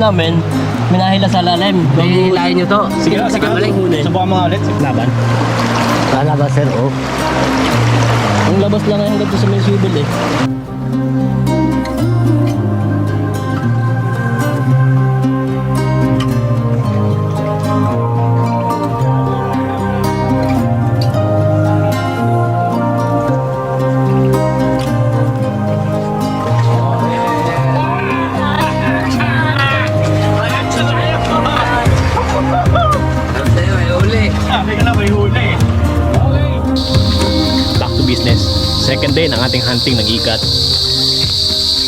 namin, minahila sa lalim. Hihilahin nyo to. Sige lang, sige lang. Subukan mo nga ulit. Laban. Sana ba sir? Oh. Ang labas lang hanggang doon sa may swivel eh.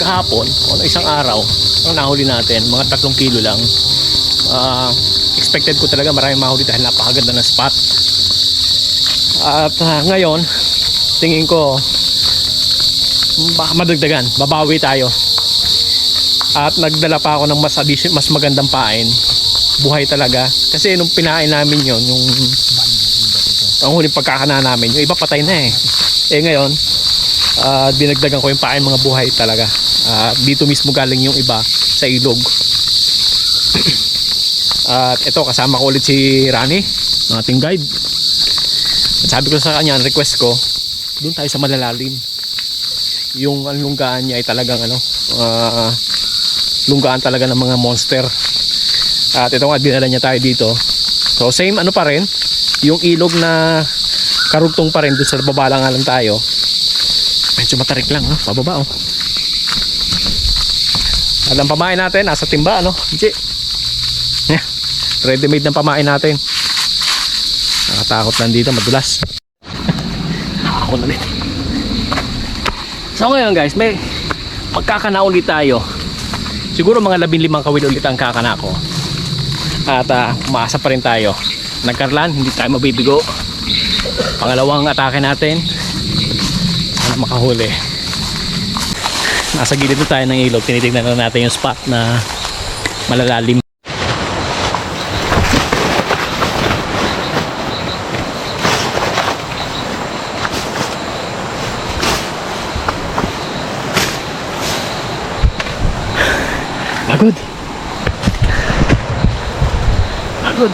Kahapon, o isang araw, ang nahuli natin, mga tatlong kilo lang. Ah, expected ko talaga maraming mahuli dahil napakaganda ng spot. At ah, ngayon, tingin ko, madagdagan, babawi tayo. At nagdala pa ako ng mas addition, mas magandang pain. Buhay talaga. Kasi nung pinain namin yon yung ang huling pagkakana namin, yung iba patay na eh. Eh ngayon, ah, dinagdagan ko yung pain mga buhay talaga. Ah, dito mismo galing yung iba sa ilog. At ito, kasama ko ulit si Rani, ang ating guide. At sabi ko sa kanya, ang request ko, doon tayo sa malalalim. Yung ang lunggaan niya ay talagang ano, ah, lunggaan talaga ng mga monster. At ito nga, dinala niya tayo dito. So same ano pa rin, yung ilog na karugtong pa rin doon sa baba lang nga lang tayo. Medyo matarik lang, no? pababa oh. At ang pamain natin, nasa timba, ano? G. Yeah. Ready made ng pamain natin. Nakatakot lang dito, madulas. Ako na din. So ngayon guys, may magkakana ulit tayo. Siguro mga labing limang kawil ulit ang kakana ko. At uh, umaasa pa rin tayo. Nagkarlan, hindi tayo mabibigo. Pangalawang atake natin. Makahuli. Nasa gilid na tayo ng ilog. Tinitignan na natin yung spot na malalalim. Pagod. Pagod.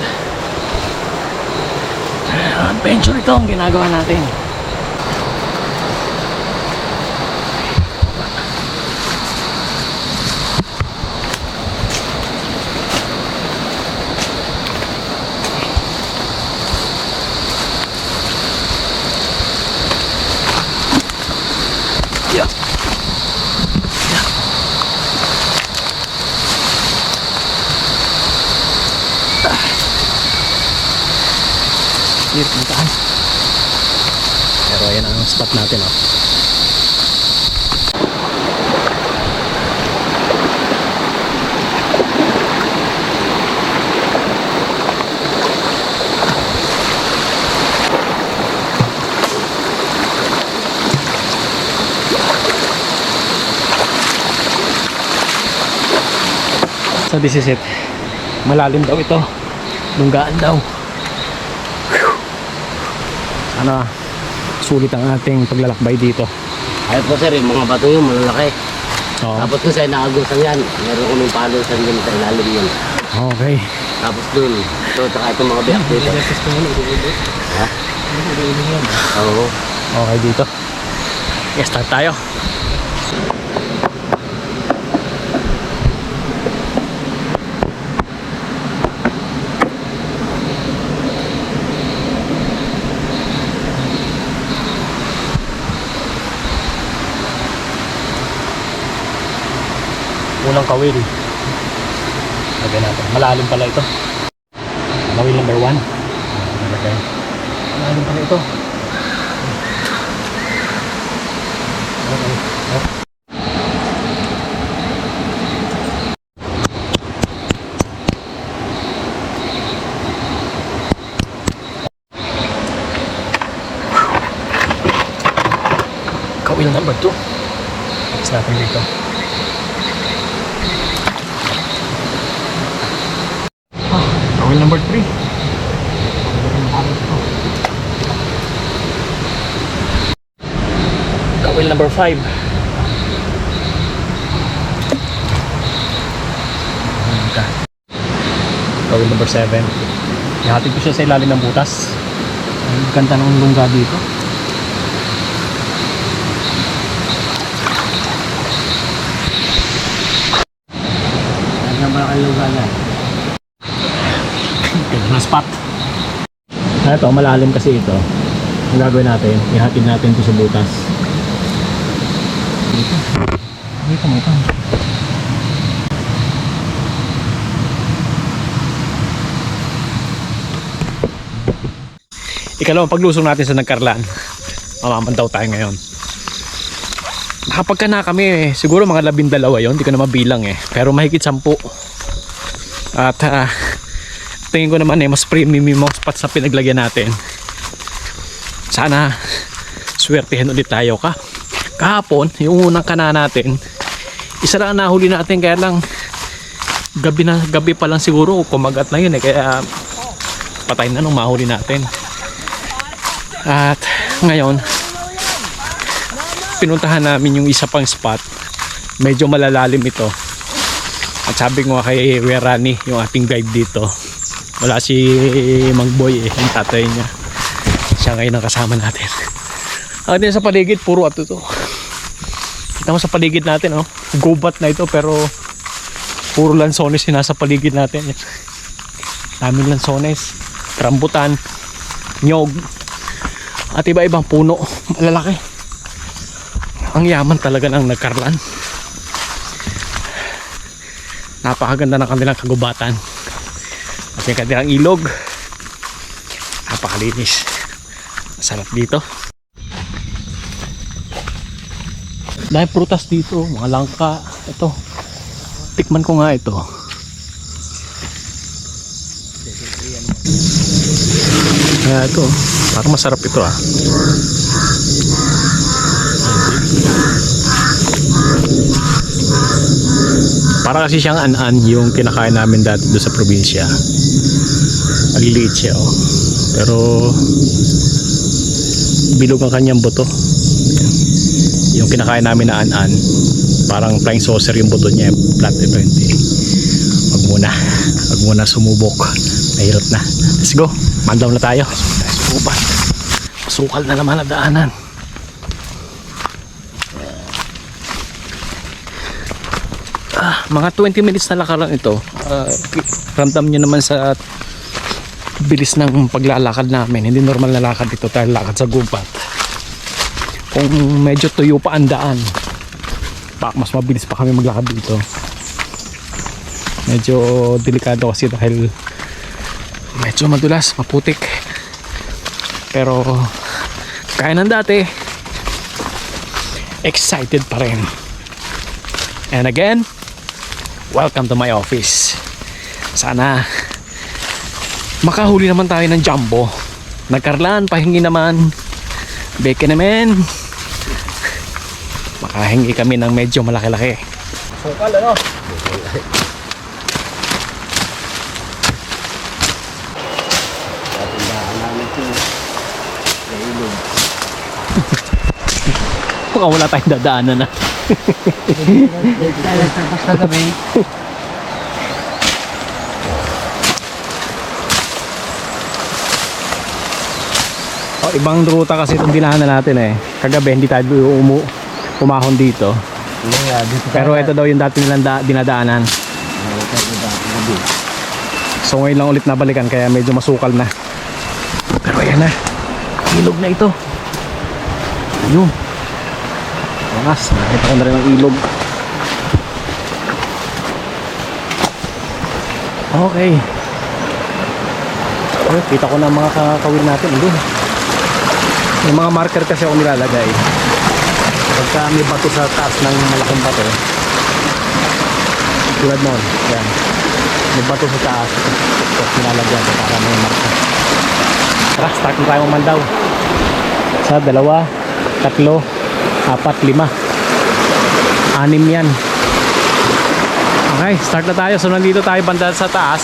Adventure ito ang ginagawa natin. Yeah. Hirap ng taan. Pero ayan ang spot natin oh. Is it. Malalim daw ito. Lunggaan daw. Sana sulit ang ating paglalakbay dito. Ayun po sir, yung mga bato yun, malalaki. Oo. Tapos kung sa'yo nakagusan yan, meron kaming palusan dyan sa ilalim yun. Okay. Tapos dun, ito, tsaka itong mga biyak dito. Ha? Oo. Okay dito. Yes, start tayo. Unang kawil. Lagyan natin. Malalim pala ito. Kawil number one. Lagay. Malalim pala ito. Okay. Number 2. Tapos natin dito. Ah, kawil number 3. Kawil number 5. siya. Gawin number 7. Ihatid ko siya sa ilalim ng butas. Ang ganda ng lungga dito. Ano ba ang lugar na? Ganda ng spot. Ah, ito, malalim kasi ito. Ang gagawin natin, ihatid natin ito sa butas. Dito. Dito mo ito. Ikalawang paglusong natin sa Nagkarlan. Mamamandaw tayo ngayon. Nakapagka na kami eh. Siguro mga labindalawa yon, hindi ko na mabilang eh. Pero mahigit sampu. At ah, tingin ko naman eh mas premium yung mga spot sa pinaglagyan natin. Sana swertihin ulit tayo ka. Kahapon yung unang kana natin isa lang ang nahuli natin kaya lang gabi na gabi pa lang siguro kumagat na yun eh kaya patay na nung mahuli natin. At ngayon pinuntahan namin yung isa pang spot. Medyo malalalim ito. At sabi ko kay Werani yung ating guide dito wala si Mang Boy eh, yung tatay niya. Siya ngayon ang kasama natin. Ang din sa paligid, puro ato to. Kita mo sa paligid natin, oh. Gubat na ito, pero puro lansones yung nasa paligid natin. Daming lansones, rambutan, nyog, at iba-ibang puno. Malalaki. Ang yaman talaga ng nagkarlan. Napakaganda ng kanilang kagubatan. At yung kanilang ilog. Napakalinis. Masarap dito. Dahil prutas dito, mga langka. Ito. Tikman ko nga ito. Kaya ito, parang masarap ito ah. Para kasi siyang an-an yung kinakain namin dati doon sa probinsya. Maliliit siya oh. Pero bilog ang kanyang buto. Yung kinakain namin na an-an, parang flying saucer yung buto niya. Flat ito hindi. Wag muna. Wag muna sumubok. Mahirap na. Let's go. Mandaw na tayo. Upat. Masukal na naman ang daanan. Ah, mga 20 minutes na lakaran ito. Ah, ramdam nyo naman sa bilis ng paglalakad namin. Hindi normal na lakad ito tayo lakad sa gubat. Kung medyo tuyo pa ang daan, baka mas mabilis pa kami maglakad dito. Medyo delikado kasi dahil medyo madulas, maputik. Pero kaya ng dati, excited pa rin. And again, welcome to my office. Sana makahuli naman tayo ng jumbo. Nagkarlan, pahingi naman. Beke naman. Makahingi kami ng medyo malaki-laki. Sukal ano? Mukhang wala tayong dadaanan na. Basta gabi. Oh, ibang ruta kasi itong dinahan na natin eh. Kagabi hindi tayo umu umahon dito. Yeah, dito Pero ito daw yung dati nilang da- dinadaanan. So ngayon lang ulit nabalikan kaya medyo masukal na. Pero ayan na. Ilog na ito. Ayun. Wakas. Nakita ko na rin ang ilog. Okay. Ayun, kita ko na mga kakawin natin. Doon. Yung mga marker kasi ako nilalagay. Pagka may bato sa taas ng malaking bato. Tulad noon. Yan may bato sa taas tapos nilalagyan ko para may marka tara start na tayo mamandaw sa dalawa tatlo apat lima anim yan okay start na tayo so nandito tayo banda sa taas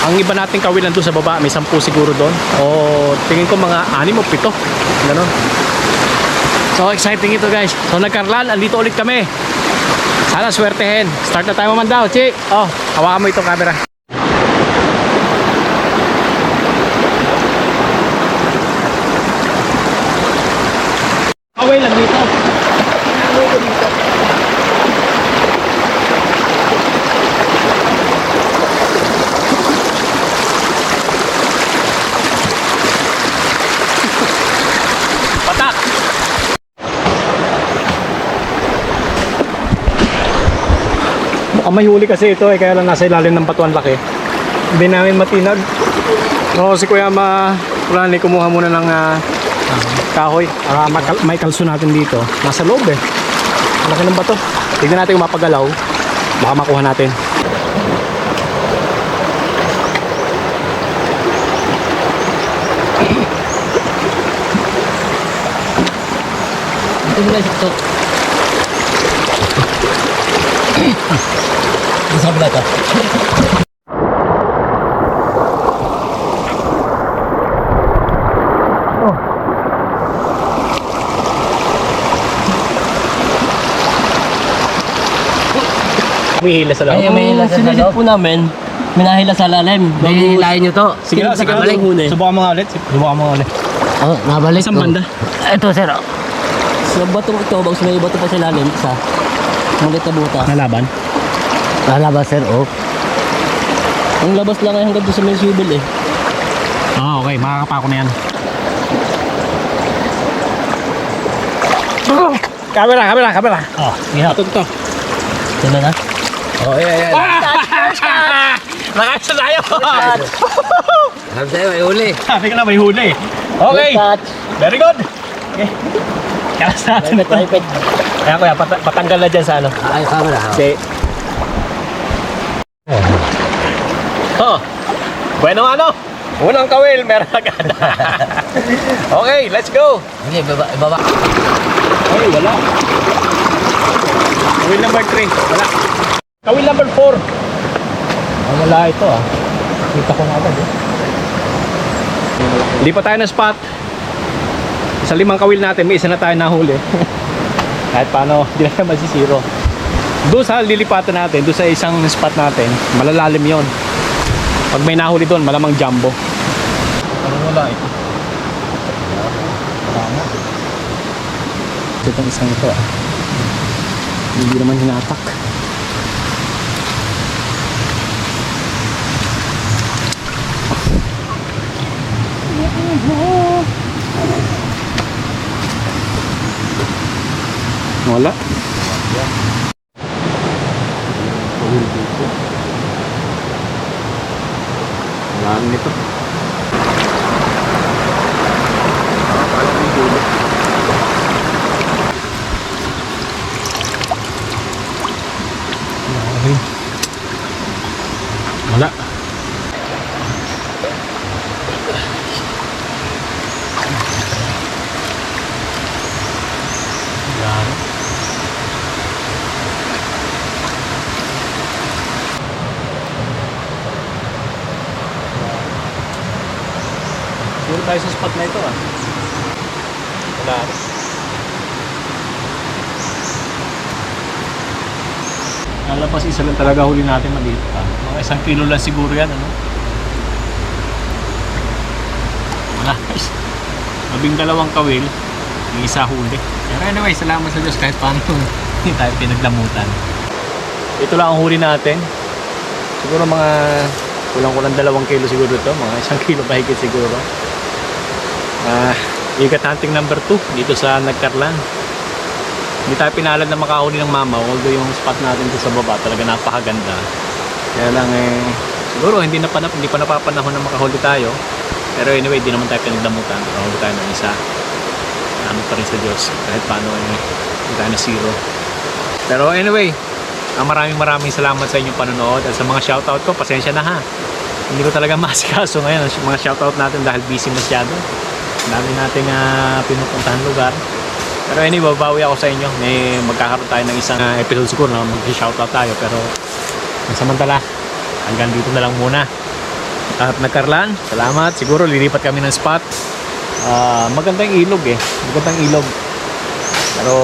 ang iba nating kawilan doon sa baba may sampu siguro doon o tingin ko mga anim o pito ganun so exciting ito guys so nagkarlan andito ulit kami Sana swertehin. Start na tayo mamandaw, Chi. Oh, hawakan mo itong camera. Away lang dito. Patak! Mukhang may huli kasi ito eh, kaya lang nasa ilalim ng batuan laki. Hindi namin matinag. No, si Kuya Ma, Rani, kumuha muna ng ah, kahoy. Ah, may, kal- may kalso natin dito. Nasa loob eh. Ang Laki ng bato. Tignan natin kung mapagalaw. Baka makuha natin. Ito mo lang ito. Sa kabila ito. Humihila sa loob. Ay, may sinisit po namin. Minahila sa lalim. May hilahin nyo to. Sige sige na. Nabalik. Subukan mo nga ulit. Subukan mo nga ulit. Oh, nabalik Isang banda. Ito, sir. oh. Sa batong ito, bago may bato pa sa lalim, isa. Mulit na buta. Nalaban. Lalabas, sir. Oh. Ang labas lang ay hanggang doon sa may eh. Ah, okay. Makakapako na yan. Camera, camera, camera. Oh, yeah. Ito, ito. Ito na na. Oh, yeah, yeah. Nakaksa tayo. Sabi sa'yo, may uli. Sabi ka na may huli. Okay. Touch. Very good. Okay. Kalas natin ito. Kaya kuya, pat- patanggal na dyan sa ano. Ay, camera. oh. Kasi... Oh. Bueno ano? Unang kawil, meron agad. okay, let's go. Sige, ibaba. ibaba. Ay, wala. Kawil number 3, wala. Kawil number 4. Oh, wala ito ah. Kita ko na agad eh. Hindi pa tayo na spot. Sa limang kawil natin, may isa na tayo nahuli. Kahit paano, hindi na naman si zero. Doon sa lilipatan natin, doon sa isang spot natin, malalalim yon. Pag may nahuli doon, malamang jumbo. Ano wala ito? Tama. Itong isang ito ah. Hindi naman hinatak. Wala. Wala nito. Wala. Wala. Siguro tayo sa spot na ito ah. Wala. Lalabas isa lang talaga huli natin maliit pa. Mga isang kilo lang siguro yan, ano? Wala. Labing dalawang kawil, yung isa huli. Pero anyway, salamat sa Diyos kahit paano hindi tayo pinaglamutan. Ito lang ang huli natin. Siguro mga kulang-kulang dalawang kilo siguro to. Mga isang kilo mahigit siguro. Ah, ikat hunting number 2 dito sa Nagkarlan. Hindi tayo pinalad na makahuli ng mama although yung spot natin dito sa baba talaga napakaganda. Kaya lang eh siguro hindi na pa hindi pa napapanahon na makahuli tayo. Pero anyway, hindi naman tayo pinagdamutan. Nakahuli tayo ng isa. Salamat pa rin sa Diyos. Kahit paano eh, hindi tayo na zero. Pero anyway, ang maraming maraming salamat sa inyong panonood at sa mga shoutout ko, pasensya na ha. Hindi ko talaga masikaso ngayon ang mga shoutout natin dahil busy masyado. Dami nating uh, pinupuntahan lugar. Pero anyway, bawi ako sa inyo. May magkakaroon tayo ng isang ah, episode siguro na mag-shoutout tayo. Pero samantala, hanggang dito na lang muna. At nagkarlan, salamat. Siguro lilipat kami ng spot. Ah, magandang ilog eh. Magandang ilog. Pero